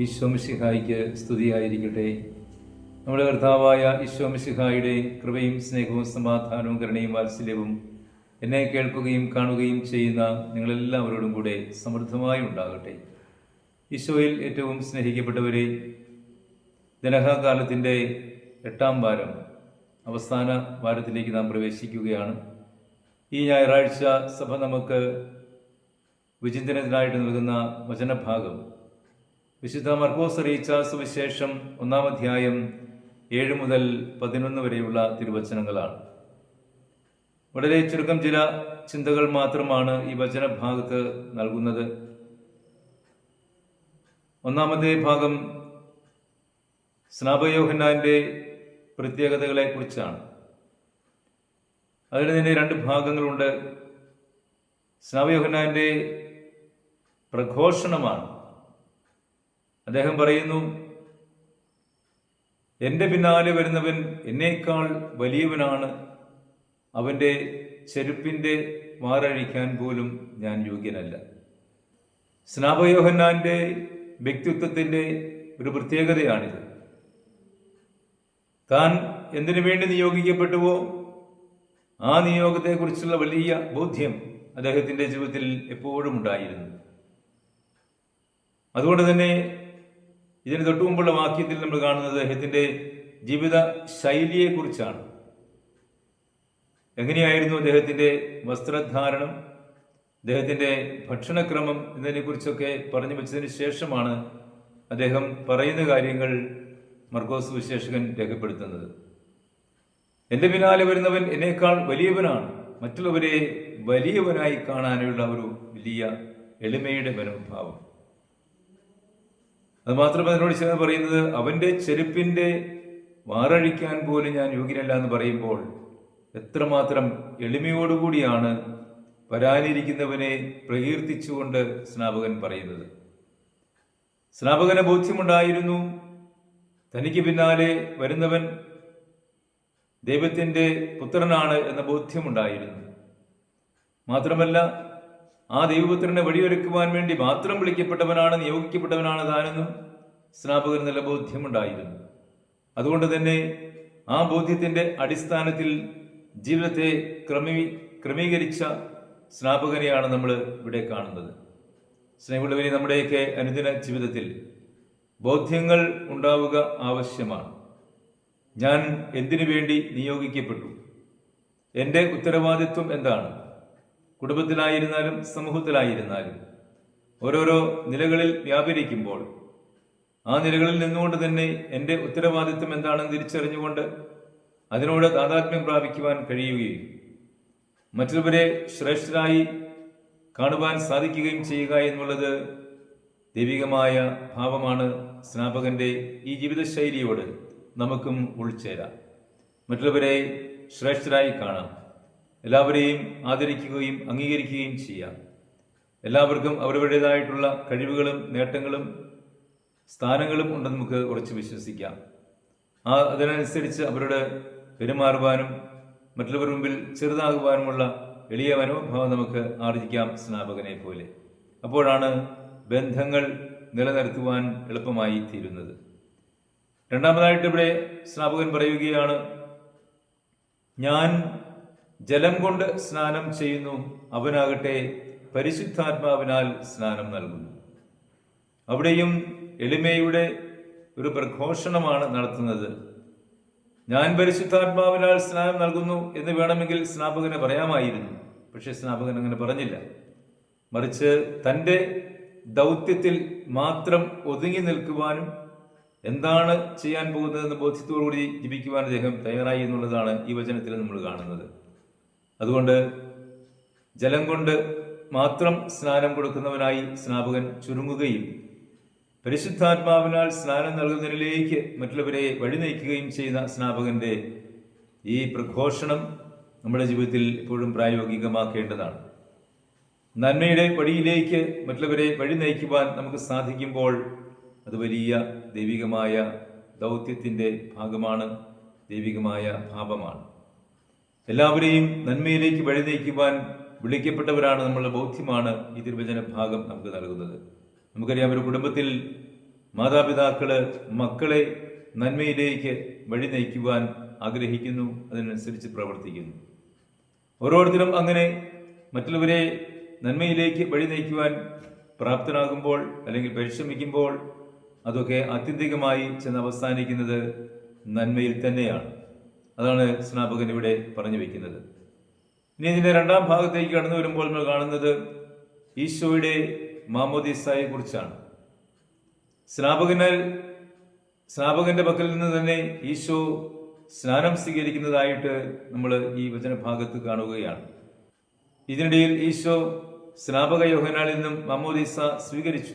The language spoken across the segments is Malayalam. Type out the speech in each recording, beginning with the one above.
ഈശോമിഷിഹായിക്ക് സ്തുതിയായിരിക്കട്ടെ. നമ്മുടെ കർത്താവായ ഈശ്വമിഷിഹായുടെ കൃപയും സ്നേഹവും സമാധാനവും കരുണയും വാത്സല്യവും എന്നെ കേൾക്കുകയും കാണുകയും ചെയ്യുന്ന നിങ്ങളെല്ലാവരോടും കൂടെ സമൃദ്ധമായി ഉണ്ടാകട്ടെ. ഈശോയിൽ ഏറ്റവും സ്നേഹിക്കപ്പെട്ടവരെ ജനഹാകാലത്തിന്റെ എട്ടാം വാരം അവസാന വാരത്തിലേക്ക് നാം പ്രവേശിക്കുകയാണ്. ഈ ഞായറാഴ്ച സഭ നമുക്ക് വിചിന്തനത്തിനായിട്ട് നൽകുന്ന വചനഭാഗം വിശുദ്ധ മർക്കോസ് അറിയിച്ച സുവിശേഷം ഒന്നാം അധ്യായം ഏഴ് മുതൽ പതിനൊന്ന് വരെയുള്ള തിരുവചനങ്ങളാണ്. വളരെ ചുരുക്കം ചില ചിന്തകൾ മാത്രമാണ് ഈ വചന ഭാഗത്ത് നൽകുന്നത്. ഒന്നാമത്തെ ഭാഗം സ്നാപയോഹന്നാന്റെ പ്രത്യേകതകളെ കുറിച്ചാണ്. അതിന് തന്നെ രണ്ട് ഭാഗങ്ങളുണ്ട്. സ്നാപയോഹന്നാന്റെ പ്രഘോഷണമാണ്. അദ്ദേഹം പറയുന്നു എന്റെ പിന്നാലെ വരുന്നവൻ എന്നേക്കാൾ വലിയവനാണ്. അവന്റെ ചെരുപ്പിന്റെ മാറഴിക്കാൻ പോലും ഞാൻ യോഗ്യനല്ല. സ്നാപയോഹന്നാന്റെ വ്യക്തിത്വത്തിന്റെ ഒരു പ്രത്യേകതയാണിത്. താൻ എന്തിനു വേണ്ടി നിയോഗിക്കപ്പെട്ടുവോ? ആ നിയോഗത്തെക്കുറിച്ചുള്ള വലിയ ബോധ്യം അദ്ദേഹത്തിന്റെ ജീവിതത്തിൽ എപ്പോഴും ഉണ്ടായിരുന്നു. അതുകൊണ്ട് തന്നെ ഇതിന് തൊട്ടു മുമ്പുള്ള വാക്യത്തിൽ നമ്മൾ കാണുന്നത് അദ്ദേഹത്തിന്റെ ജീവിത ശൈലിയെക്കുറിച്ചാണ്. എങ്ങനെയായിരുന്നു അദ്ദേഹത്തിന്റെ വസ്ത്രധാരണം അദ്ദേഹത്തിന്റെ ഭക്ഷണക്രമം എന്നതിനെക്കുറിച്ചൊക്കെ പറഞ്ഞു വെച്ചതിന് ശേഷമാണ് അദ്ദേഹം പറയുന്ന കാര്യങ്ങൾ മർക്കോസ് വിശേഷകൻ രേഖപ്പെടുത്തുന്നത്. എന്റെ പിന്നാലെ വരുന്നവൻ എന്നേക്കാൾ വലിയവനാണ്. മറ്റുള്ളവരെ വലിയവനായി കാണാനുള്ള ഒരു വലിയ എളിമയുടെ മനോഭാവം. അത് മാത്രമേ അതിനോട് ചേർന്ന് പറയുന്നത് അവന്റെ ചെരുപ്പിന്റെ വാറഴിക്കാൻ പോലും ഞാൻ യോഗ്യനല്ല എന്ന് പറയുമ്പോൾ എത്രമാത്രം എളിമയോടുകൂടിയാണ് വരാനിരിക്കുന്നവനെ പ്രകീർത്തിച്ചുകൊണ്ട് സ്നാപകൻ പറയുന്നത്. സ്നാപകന് ബോധ്യമുണ്ടായിരുന്നു തനിക്ക് പിന്നാലെ വരുന്നവൻ ദൈവത്തിന്റെ പുത്രനാണ് എന്ന ബോധ്യമുണ്ടായിരുന്നു. മാത്രമല്ല ആ ദൈവപുത്രനെ വഴിയൊരുക്കുവാൻ വേണ്ടി മാത്രം വിളിക്കപ്പെട്ടവനാണ് നിയോഗിക്കപ്പെട്ടവനാണ് താനെന്നും സ്നാപകന് നല്ല ബോധ്യമുണ്ടായിരുന്നു. അതുകൊണ്ട് തന്നെ ആ ബോധ്യത്തിന്റെ അടിസ്ഥാനത്തിൽ ജീവിതത്തെ ക്രമീ ക്രമീകരിച്ച സ്നാപകനെയാണ് നമ്മൾ ഇവിടെ കാണുന്നത്. സ്നേഹമുള്ളവരെ നമ്മുടെയൊക്കെ അനുദിന ജീവിതത്തിൽ ബോധ്യങ്ങൾ ഉണ്ടാവുക ആവശ്യമാണ്. ഞാൻ എന്തിനു വേണ്ടി നിയോഗിക്കപ്പെട്ടു? എന്റെ ഉത്തരവാദിത്വം എന്താണ്? കുടുംബത്തിലായിരുന്നാലും സമൂഹത്തിലായിരുന്നാലും ഓരോരോ നിലകളിൽ വ്യാപരിക്കുമ്പോൾ ആ നിലകളിൽ നിന്നുകൊണ്ട് തന്നെ എന്റെ ഉത്തരവാദിത്വം എന്താണെന്ന് തിരിച്ചറിഞ്ഞുകൊണ്ട് അതിനോട് താതാത്മ്യം പ്രാപിക്കുവാൻ കഴിയുകയും മറ്റുള്ളവരെ ശ്രേഷ്ഠരായി കാണുവാൻ സാധിക്കുകയും ചെയ്യുക എന്നുള്ളത് ദൈവികമായ ഭാവമാണ് സ്നാപകന്റെ ഈ ജീവിതശൈലിയോട് നമുക്കും ഉൾച്ചേരാം. മറ്റുള്ളവരെ ശ്രേഷ്ഠരായി കാണാം. എല്ലാവരെയും ആദരിക്കുകയും അംഗീകരിക്കുകയും ചെയ്യാം. എല്ലാവർക്കും അവരവരുടേതായിട്ടുള്ള കഴിവുകളും നേട്ടങ്ങളും സ്ഥാനങ്ങളും ഉണ്ടെന്ന് നമുക്ക് ഉറച്ച് വിശ്വസിക്കാം. ആ അതിനനുസരിച്ച് അവരുടെ പെരുമാറുവാനും മറ്റുള്ളവരുടെ മുമ്പിൽ ചെറുതാകുവാനുമുള്ള എളിയ മനോഭാവം നമുക്ക് ആർജിക്കാം സ്നാപകനെ പോലെ. അപ്പോഴാണ് ബന്ധങ്ങൾ നിലനിർത്തുവാൻ എളുപ്പമായി തീരുന്നത്. രണ്ടാമതായിട്ട് ഇവിടെ സ്നാപകൻ പറയുകയാണ് ഞാൻ ജലം കൊണ്ട് സ്നാനം ചെയ്യുന്നു. അവനാകട്ടെ പരിശുദ്ധാത്മാവിനാൽ സ്നാനം നൽകുന്നു. അവിടെയും എളിമയുടെ ഒരു പ്രഘോഷണമാണ് നടത്തുന്നത്. ഞാൻ പരിശുദ്ധാത്മാവിനാൽ സ്നാനം നൽകുന്നു എന്ന് വേണമെങ്കിൽ സ്നാപകന് പറയാമായിരുന്നു. പക്ഷെ സ്നാപകൻ അങ്ങനെ പറഞ്ഞില്ല. മറിച്ച് തന്റെ ദൗത്യത്തിൽ മാത്രം ഒതുങ്ങി നിൽക്കുവാനും എന്താണ് ചെയ്യാൻ പോകുന്നതെന്ന് ബോധ്യത്തോടുകൂടി ജീവിക്കുവാൻ അദ്ദേഹം തയ്യാറായി എന്നുള്ളതാണ് ഈ വചനത്തിൽ നമ്മൾ കാണുന്നത്. അതുകൊണ്ട് ജലം കൊണ്ട് മാത്രം സ്നാനം കൊടുക്കുന്നവനായി സ്നാപകൻ ചുരുങ്ങുകയും പരിശുദ്ധാത്മാവിനാൽ സ്നാനം നൽകുന്നതിലേക്ക് മറ്റുള്ളവരെ വഴി നയിക്കുകയും ചെയ്യുന്ന സ്നാപകന്റെ ഈ പ്രഘോഷണം നമ്മുടെ ജീവിതത്തിൽ എപ്പോഴും പ്രായോഗികമാക്കേണ്ടതാണ്. നന്മയുടെ വഴിയിലേക്ക് മറ്റുള്ളവരെ വഴി നയിക്കുവാൻ നമുക്ക് സാധിക്കുമ്പോൾ അത് വലിയ ദൈവികമായ ദൗത്യത്തിന്റെ ഭാഗമാണ് ദൈവികമായ ഭാവമാണ്. എല്ലാവരെയും നന്മയിലേക്ക് വഴി നയിക്കുവാൻ വിളിക്കപ്പെട്ടവരാണ് നമ്മളുടെ ബോധ്യമാണ് ഈ തിരുവചന ഭാഗം നമുക്ക് നൽകുന്നത്. നമുക്കറിയാം ഒരു കുടുംബത്തിൽ മാതാപിതാക്കൾ മക്കളെ നന്മയിലേക്ക് വഴി നയിക്കുവാൻ ആഗ്രഹിക്കുന്നു അതിനനുസരിച്ച് പ്രവർത്തിക്കുന്നു. ഓരോരുത്തരും അങ്ങനെ മറ്റുള്ളവരെ നന്മയിലേക്ക് വഴി നയിക്കുവാൻ പ്രാപ്തനാകുമ്പോൾ അല്ലെങ്കിൽ പരിശ്രമിക്കുമ്പോൾ അതൊക്കെ ആത്യന്തികമായി ചെന്ന് അവസാനിക്കുന്നത് നന്മയിൽ തന്നെയാണ്. അതാണ് സ്നാപകൻ ഇവിടെ പറഞ്ഞു വെക്കുന്നത്. ഇനി ഇതിന്റെ രണ്ടാം ഭാഗത്തേക്ക് കടന്നു വരുമ്പോൾ നമ്മൾ കാണുന്നത് ഈശോയുടെ മാമോദീസായെ കുറിച്ചാണ്. സ്നാപകനാൽ സ്നാപകന്റെ പക്കൽ നിന്ന് തന്നെ ഈശോ സ്നാനം സ്വീകരിക്കുന്നതായിട്ട് നമ്മൾ ഈ വചനഭാഗത്ത് കാണുകയാണ്. ഇതിനിടയിൽ ഈശോ സ്നാപക യോഹനാളിൽ നിന്നും മാമോദീസ സ്വീകരിച്ചു.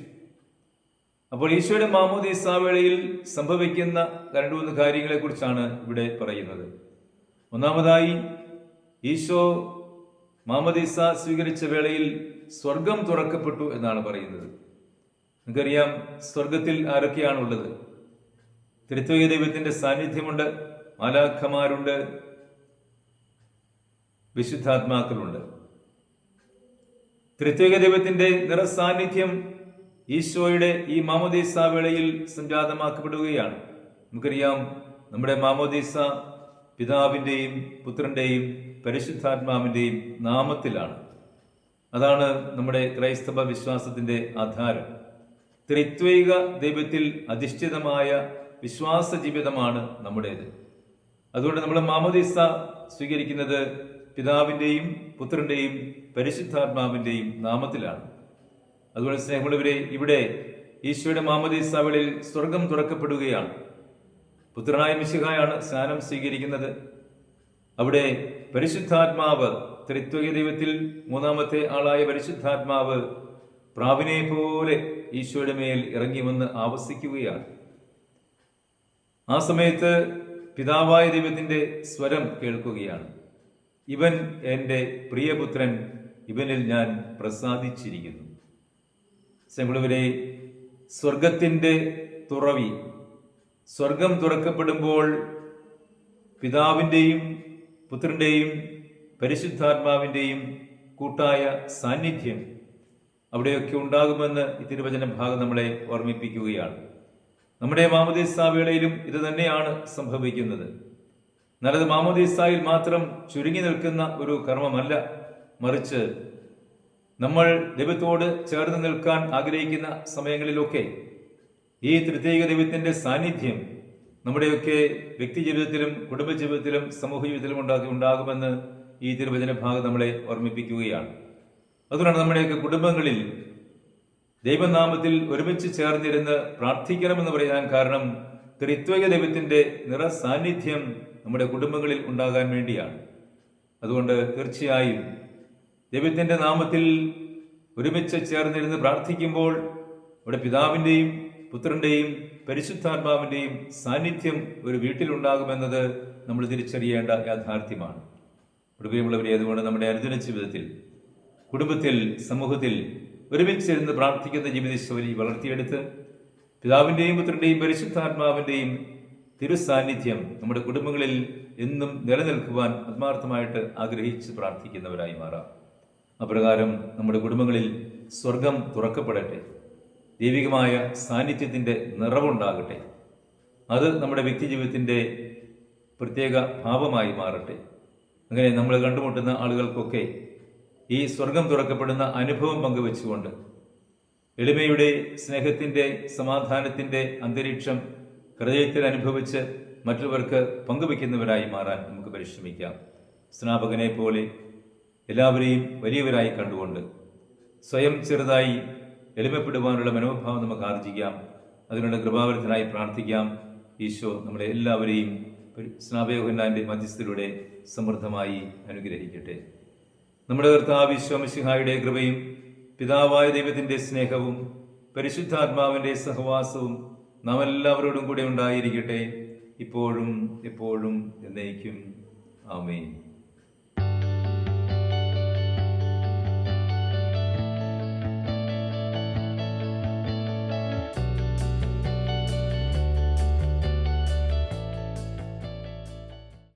അപ്പോൾ ഈശോയുടെ മാമോദീസ വേളയിൽ സംഭവിക്കുന്ന രണ്ടു മൂന്ന് കാര്യങ്ങളെക്കുറിച്ചാണ് ഇവിടെ പറയുന്നത്. ഒന്നാമതായി ഈശോ മാമദീസ സ്വീകരിച്ച വേളയിൽ സ്വർഗം തുറക്കപ്പെട്ടു എന്നാണ് പറയുന്നത്. നമുക്കറിയാം സ്വർഗത്തിൽ ആരൊക്കെയാണുള്ളത്? തിരുത്വയ ദൈവത്തിന്റെ സാന്നിധ്യമുണ്ട് മാലാഖമാരുണ്ട് വിശുദ്ധാത്മാക്കളുണ്ട്. ത്രിത്വിക ദൈവത്തിന്റെ നിറസാന്നിധ്യം ഈശോയുടെ ഈ മാമോദീസ വേളയിൽ സംജാതമാക്കപ്പെടുകയാണ്. നമുക്കറിയാം നമ്മുടെ മാമോദീസ പിതാവിന്റെയും പുത്രന്റെയും പരിശുദ്ധാത്മാവിന്റെയും നാമത്തിലാണ്. അതാണ് നമ്മുടെ ക്രൈസ്തവ വിശ്വാസത്തിന്റെ ആധാരം. ത്രിത്വൈക ദൈവത്തിൽ അധിഷ്ഠിതമായ വിശ്വാസ ജീവിതമാണ് നമ്മുടേത്. അതുകൊണ്ട് നമ്മൾ മാമോദീസ സ്വീകരിക്കുന്നത് പിതാവിന്റെയും പുത്രന്റെയും പരിശുദ്ധാത്മാവിന്റെയും നാമത്തിലാണ്. അതുകൊണ്ട് സ്നേഹമുള്ളവരെ ഇവിടെ ഈശോയുടെ മാമോദീസാവളിൽ സ്വർഗം തുറക്കപ്പെടുകയാണ്. പുത്രനായ മിശിഹായാണ് സ്നാനം സ്വീകരിക്കുന്നത്. അവിടെ പരിശുദ്ധാത്മാവ് ത്രിത്വക ദൈവത്തിൽ മൂന്നാമത്തെ ആളായ പരിശുദ്ധാത്മാവ് പ്രാവിനെ പോലെ ഈശോയുടെ മേൽ ഇറങ്ങി വന്ന് ആവസിക്കുകയാണ്. ആ സമയത്ത് പിതാവായ ദൈവത്തിന്റെ സ്വരം കേൾക്കുകയാണ്. ഇവൻ എന്റെ പ്രിയപുത്രൻ ഇവനിൽ ഞാൻ പ്രസാദിച്ചിരിക്കുന്നു. സെമിളുവരെ സ്വർഗത്തിന്റെ തുറവി സ്വർഗം തുറക്കപ്പെടുമ്പോൾ പിതാവിന്റെയും പുത്രന്റെയും പരിശുദ്ധാത്മാവിന്റെയും കൂട്ടായ സാന്നിധ്യം അവിടെയൊക്കെ ഉണ്ടാകുമെന്ന് തിരുവചന ഭാഗം നമ്മളെ ഓർമ്മിപ്പിക്കുകയാണ്. നമ്മുടെ മാമോദീസ വേളയിലും ഇത് തന്നെയാണ് സംഭവിക്കുന്നത്. നല്ലത് മാമോദീസായിൽ മാത്രം ചുരുങ്ങി നിൽക്കുന്ന ഒരു കർമ്മമല്ല. മറിച്ച് നമ്മൾ ദൈവത്തോട് ചേർന്ന് നിൽക്കാൻ ആഗ്രഹിക്കുന്ന സമയങ്ങളിലൊക്കെ ഈ തൃതീയ ദൈവത്തിന്റെ സാന്നിധ്യം നമ്മുടെയൊക്കെ വ്യക്തി ജീവിതത്തിലും കുടുംബ ജീവിതത്തിലും സമൂഹ ജീവിതത്തിലും ഉണ്ടാക്കി ഉണ്ടാകുമെന്ന് ഈ തിരുവചന ഭാഗം നമ്മളെ ഓർമ്മിപ്പിക്കുകയാണ്. അതുകൊണ്ടാണ് നമ്മുടെയൊക്കെ കുടുംബങ്ങളിൽ ദൈവനാമത്തിൽ ഒരുമിച്ച് ചേർന്നിരുന്ന് പ്രാർത്ഥിക്കണമെന്ന് പറയാൻ കാരണം ത്രിത്വക ദൈവത്തിന്റെ നിറ സാന്നിധ്യം നമ്മുടെ കുടുംബങ്ങളിൽ ഉണ്ടാകാൻ വേണ്ടിയാണ്. അതുകൊണ്ട് തീർച്ചയായും ദൈവത്തിന്റെ നാമത്തിൽ ഒരുമിച്ച് ചേർന്നിരുന്ന് പ്രാർത്ഥിക്കുമ്പോൾ നമ്മുടെ പിതാവിന്റെയും പുത്രന്റെയും പരിശുദ്ധാത്മാവിന്റെയും സാന്നിധ്യം ഒരു വീട്ടിലുണ്ടാകുമെന്നത് നമ്മൾ തിരിച്ചറിയേണ്ട യാഥാർത്ഥ്യമാണ്. പ്രിയമുള്ളവരെ അതുകൊണ്ട് നമ്മുടെ അനുദിന ജീവിതത്തിൽ കുടുംബത്തിൽ സമൂഹത്തിൽ ഒരുമിച്ചിരുന്ന് പ്രാർത്ഥിക്കുന്ന ജീവിതശൈലി വളർത്തിയെടുത്ത് പിതാവിന്റെയും പുത്രന്റെയും പരിശുദ്ധാത്മാവിന്റെയും തിരുസാന്നിധ്യം നമ്മുടെ കുടുംബങ്ങളിൽ എന്നും നിലനിൽക്കുവാൻ ആത്മാർത്ഥമായിട്ട് ആഗ്രഹിച്ച് പ്രാർത്ഥിക്കുന്നവരായി മാറാം. അപ്രകാരം നമ്മുടെ കുടുംബങ്ങളിൽ സ്വർഗം തുറക്കപ്പെടട്ടെ. ദൈവികമായ സാന്നിധ്യത്തിന്റെ നിറവുണ്ടാകട്ടെ. അത് നമ്മുടെ വ്യക്തിജീവിതത്തിന്റെ പ്രത്യേക ഭാവമായി മാറട്ടെ. അങ്ങനെ നമ്മൾ കണ്ടുമുട്ടുന്ന ആളുകൾക്കൊക്കെ ഈ സ്വർഗം തുറക്കപ്പെടുന്ന അനുഭവം പങ്കുവെച്ചുകൊണ്ട് എളിമയുടെ സ്നേഹത്തിന്റെ സമാധാനത്തിന്റെ അന്തരീക്ഷം ഹൃദയത്തിൽ അനുഭവിച്ച് മറ്റുള്ളവർക്ക് പങ്കുവെക്കുന്നവരായി മാറാൻ നമുക്ക് പരിശ്രമിക്കാം. സ്നാപകനെ പോലെ എല്ലാവരെയും വലിയവരായി കണ്ടുകൊണ്ട് സ്വയം ചെറുതായി എളിമപ്പെടുവാനുള്ള മനോഭാവം നമുക്ക് ആർജിക്കാം. അതിനുള്ള കൃപാവരത്തിനായി പ്രാർത്ഥിക്കാം. ഈശോ നമ്മളെ എല്ലാവരെയും സ്നാപയോഹന്നാന്റെ മധ്യസ്ഥരുടെ സമൃദ്ധമായി അനുഗ്രഹിക്കട്ടെ. നമ്മുടെ കർത്താവ് വിശ്വമിശിഹായുടെ കൃപയും പിതാവായ ദൈവത്തിന്റെ സ്നേഹവും പരിശുദ്ധാത്മാവിന്റെ സഹവാസവും നാം എല്ലാവരോടും കൂടെ ഉണ്ടായിരിക്കട്ടെ. ഇപ്പോഴും എപ്പോഴും എന്നേക്കും. ആമേൻ.